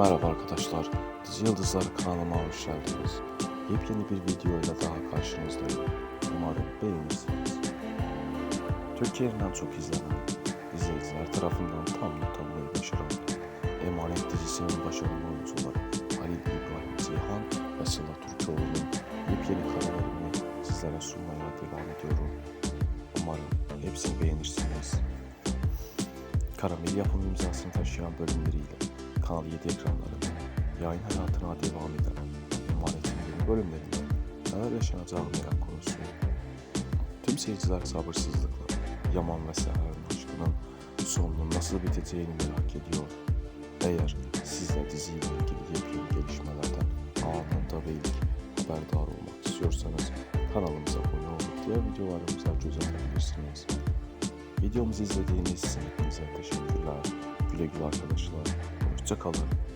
Merhaba arkadaşlar, Dizi Yıldızları kanalıma hoş geldiniz. Yepyeni bir videoyla daha karşınızdayım. Umarım beğenirsiniz. Türkiye'nin en çok izlenen izleyiciler tarafından tam not almayı başaran Emanet dizisinin başarılı oyuncuları Halil İbrahim Ceyhan ve Sıla Türkoğlu'nun yepyeni karelerini sizlere sunmaya devam ediyorum. Umarım hepsini beğenirsiniz. Karamel yapım imzasını taşıyan bölümleriyle Kanal 7 ekranlarında yayın hayatına devam eden Emanet'in yeni bölümlerinde neler yaşanacağı merak konusu. Tüm seyirciler sabırsızlıkla Yaman ve Seher'in aşkının sonunun nasıl biteceğini merak ediyor. Eğer siz de diziyle ilgili yepyeni gelişmelerden anında ve ilk haberdar olmak istiyorsanız kanalımıza abone olup diğer videolarımıza göz atabilirsiniz. Videomuzu izlediğiniz için hepinize teşekkürler. Güle güle arkadaşlar. Hoşçakalın.